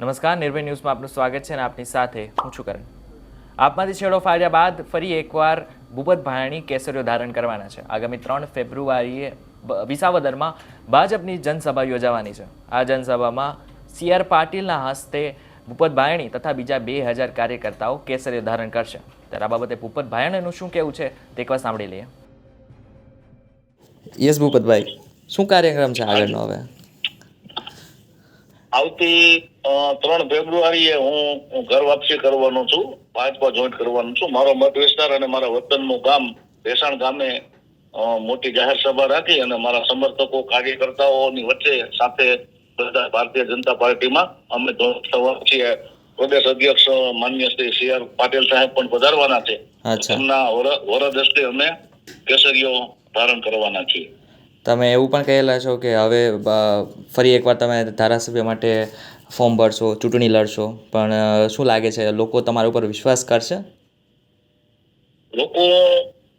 નમસ્કાર, નિર્ભય ન્યૂઝમાં આપનું સ્વાગત છે અને આપની સાથે હું છું કરણ. આપમાંથી છેડો ફાળ્યા બાદ ફરી એકવાર ભૂપત ભાયાણી કેસરીઓ ધારણ કરવાના છે. આગામી ત્રણ ફેબ્રુઆરીએ વિસાવદરમાં ભાજપની જનસભા યોજાવાની છે. આ જનસભામાં સી આર પાટીલના હસ્તે ભૂપત ભાયાણી તથા બીજા બે હજાર કાર્યકર્તાઓ કેસરીઓ ધારણ કરશે. ત્યારે આ બાબતે ભૂપત ભાયાણીનું શું કહેવું છે તે એકવાર સાંભળી લઈએ. યસ ભૂપતભાઈ, શું કાર્યક્રમ છે આગળનો હવે? આવતી ત્રણ ફેબ્રુઆરીએ હું ઘર વાપસી કરવાનો છું ભાજપા જોઈન્ટ કરવાનો છું. મારો મત વિસ્તાર અને મારા વતનનું ગામ ભેસાણ ગામે મોટી જાહેર સભા રાખી અને મારા સમર્થકો કાર્યકર્તાઓની વચ્ચે સાથે બધા ભારતીય જનતા પાર્ટીમાં અમે જોઈન્ટ થવા છીએ પ્રદેશ અધ્યક્ષ માન્ય શ્રી સી આર પાટીલ સાહેબ પણ પધારવાના છે. તેમના વરદ હસ્તે અમે કેસરીઓ ધારણ કરવાના છીએ. તમે એવું પણ કહેલા છો કે હવે ફરી એકવાર તમે ધારાસભ્ય માટે ફોર્મ ભરશો ચૂંટણી લડશો પણ શું લાગે છે લોકો તમારા ઉપર વિશ્વાસ કરશે? લોકો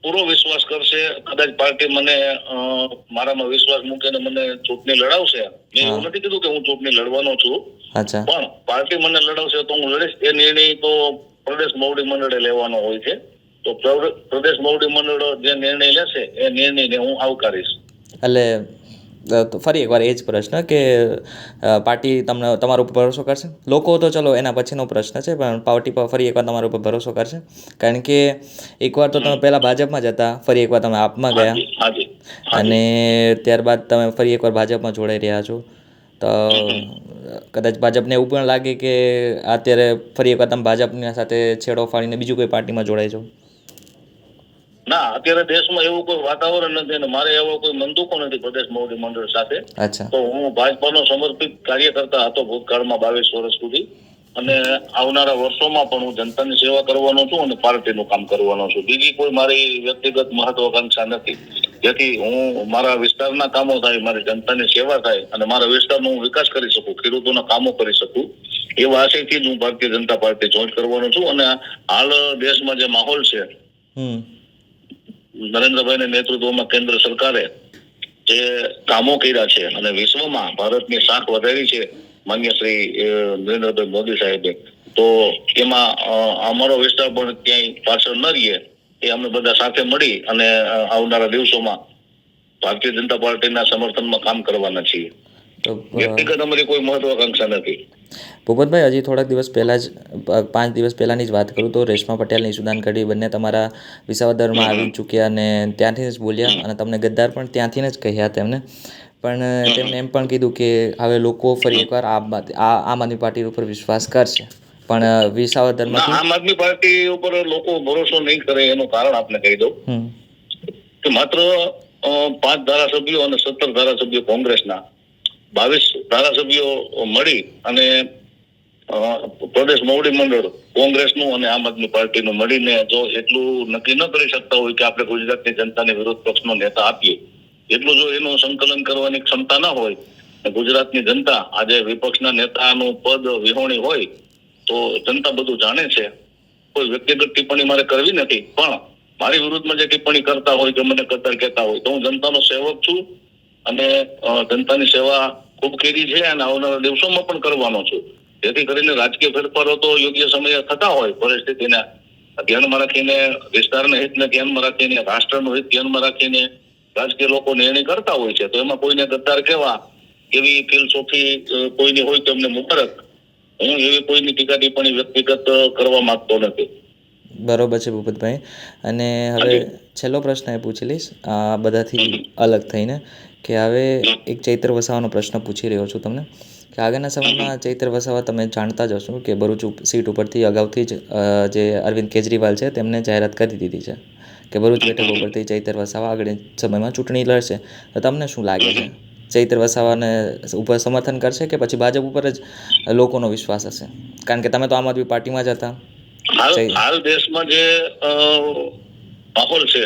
પૂરો વિશ્વાસ કરશે. કદાચ પાર્ટી મને મારામાં વિશ્વાસ મૂકીને મને ચૂંટણી લડાવશે. મેં એવું નથી કીધું કે હું ચૂંટણી લડવાનો છું. અચ્છા. પણ પાર્ટી મને લડાવશે તો હું લડીશ. એ નિર્ણય તો પ્રદેશ મોવડી મંડળે લેવાનો હોય છે. તો પ્ર- પ્રદેશ મોવડી મંડળ જે નિર્ણય લેશે એ નિર્ણયને હું આવકારીશ. એટલે ફરી એકવાર એ જ પ્રશ્ન કે પાર્ટી તમને તમારા ઉપર ભરોસો કરશે? લોકો તો ચલો એના પછીનો પ્રશ્ન છે પણ પાર્ટી પર ફરી એકવાર તમારા ઉપર ભરોસો કરશે? કારણ કે એકવાર તો તમે પહેલાં ભાજપમાં જ હતા ફરી એકવાર તમે આપમાં ગયા. અને ત્યારબાદ તમે ફરી એકવાર ભાજપમાં જોડાઈ રહ્યા છો. તો કદાચ ભાજપને એવું પણ લાગે કે અત્યારે ફરી એકવાર તમે ભાજપની સાથે છેડો ફાડીને બીજું કોઈ પાર્ટીમાં જોડાઈ જાઓ. ના અત્યારે દેશમાં એવું કોઈ વાતાવરણ નથી અને મારે એવો કોઈ મંદુકો નથી પ્રદેશ મોવડી મંડળ સાથે. તો હું ભાજપાનો સમર્પિત કાર્યકર્તા હતો ભૂતકાળમાં બાવીસ વર્ષ સુધી. અને આવનારા વર્ષોમાં પણ હું જનતાની સેવા કરવાનો છું અને પાર્ટીનું કામ કરવાનો છું. બીજી કોઈ મારી વ્યક્તિગત મહત્વાકાંક્ષા નથી. જેથી હું મારા વિસ્તારના કામો થાય મારી જનતાની સેવા થાય અને મારા વિસ્તારનો હું વિકાસ કરી શકું ખેડૂતોના કામો કરી શકું. એવા આશયથી જ હું ભારતીય જનતા પાર્ટી જોઈન કરવાનો છું. અને હાલ દેશમાં જે માહોલ છે નરેન્દ્રભાઈના નેતૃત્વમાં કેન્દ્ર સરકારે જે કામો કર્યા છે અને વિશ્વમાં ભારતની શાખ વધારી છે, માન્ય શ્રી નરેન્દ્રભાઈ મોદી સાહેબે, તો એમાં અમારો વિસ્તાર પણ ક્યાંય પાછળ ન રહીએ, એ અમે બધા સાથે મળી અને આવનારા દિવસોમાં ભારતીય જનતા પાર્ટીના સમર્થનમાં કામ કરવાના છીએ. તો વ્યક્તિગત અમારી કોઈ મહત્વાકાંક્ષા નથી. ભૂપતભાઈ હજી થોડાક દિવસ પહેલાં જ પાંચ દિવસ પહેલાંની જ વાત કરું તો રેશમા પટેલની સુદાન કડી બંને તમારા વિસાવદરમાં આવી ચૂક્યા અને ત્યાંથી જ બોલ્યા અને તમને ગદ્દાર પણ ત્યાંથી જ કહ્યા તેમને પણ તેમણે એમ પણ કીધું કે હવે લોકો ફરી એકવાર આમ આ આમ આદમી પાર્ટી ઉપર વિશ્વાસ કરશે. પણ ના આમ આદમી પાર્ટી ઉપર લોકો ભરોસો નહીં કરે એનું કારણ આપને કહી દઉં. કે માત્ર પાંચ ધારાસભ્યો અને સત્તર ધારાસભ્યો કોંગ્રેસના બાવીસ ધારાસભ્યો મળી અને પ્રદેશ મોવડી મંડળ, કોંગ્રેસનું અને આમ આદમી પાર્ટીનું મળીને જો એટલું નક્કી ન કરી શકતા હોય કે આપણે ગુજરાતની જનતાને વિરોધ પક્ષનો નેતા આપીએ, એટલું જો એનું સંકલન કરવાની ક્ષમતા ન હોય ગુજરાતની જનતા આજે વિપક્ષના નેતાનું પદ વિહોણી હોય, તો જનતા બધું જાણે છે. કોઈ વ્યક્તિગત ટિપ્પણી મારે કરવી નથી, પણ મારી વિરુદ્ધમાં જે ટિપ્પણી કરતા હોય કે મને કતર કહેતા હોય, તો હું જનતાનો સેવક છું અને જનતાની સેવા ખૂબ કરી છે અને આવનારા દિવસોમાં પણ કરવાનો છું. જેથી કરીને રાજકીય ફેરફારો તો યોગ્ય સમયે થતા હોય પરિસ્થિતિને ધ્યાનમાં રાખીને, વિસ્તારના હિતને ધ્યાનમાં રાખીને, રાષ્ટ્રનું હિત ધ્યાનમાં રાખીને રાજકીય લોકો નિર્ણય કરતા હોય છે, તો એમાં કોઈને ગદ્દાર કેવા એવી ફિલસોફી કોઈની હોય તો એમને મુબારક. હું એવી કોઈની ટીકા ટિપ્પણી વ્યક્તિગત કરવા માંગતો નથી. બરોબર છે ભૂપતભાઈ. અને હવે છેલ્લો પ્રશ્ન એ પૂછી લઈશ. આ બધાથી અલગ થઈને કે હવે એક ચૈત્ર વસાવાનો પ્રશ્ન પૂછી રહ્યો છું તમને. કે આગળના સમયમાં ચૈત્ર વસાવા તમે જાણતા જ હશો કે ભરૂચ સીટ ઉપરથી અગાઉથી જ જે અરવિંદ કેજરીવાલ છે તેમને જાહેરાત કરી દીધી છે કે ભરૂચ બેઠક ઉપરથી ચૈત્ર વસાવા આગળ સમયમાં ચૂંટણી લડશે. તો તમને શું લાગે છે? ચૈત્ર વસાવાને ઉપર સમર્થન કરશે કે પછી ભાજપ ઉપર જ લોકોનો વિશ્વાસ હશે? કારણ કે તમે તો આમ આદમી પાર્ટીમાં જ હતા. હાલ હાલ દેશમાં જે માહોલ છે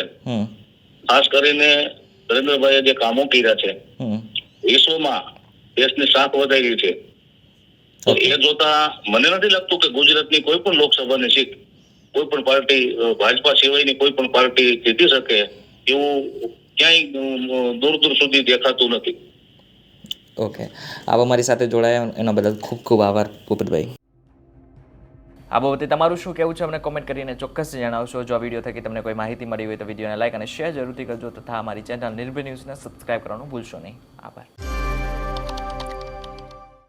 ખાસ કરીને નરેન્દ્રભાઈએ જે કામો કર્યા છે વિશ્વમાં દેશની શાખ વધારી છે. તો એ જોતા મને નથી લાગતું કે ગુજરાતની કોઈ પણ લોકસભાની સીટ કોઈ પણ પાર્ટી ભાજપા સિવાયની કોઈ પણ પાર્ટી જીતી શકે એવું ક્યાંય દૂર દૂર સુધી દેખાતું નથી. ઓકે. આવા મારી સાથે જોડાયા એના બદલ ખૂબ ખૂબ આભાર ભૂપતભાઈ. આ બાબતે તમારું શું કહેવું છે? અમને કોમેન્ટ કરીને ચોક્કસ જણાવશો. જો આ વીડિયો થકી તમને કોઈ માહિતી મળી હોય તો વિડીયોને લાઇક અને શેર જરૂરથી કરજો તથા અમારી ચેનલ નિર્ભય ન્યૂઝને સબસ્ક્રાઇબ કરવાનું ભૂલશો નહીં. આભાર.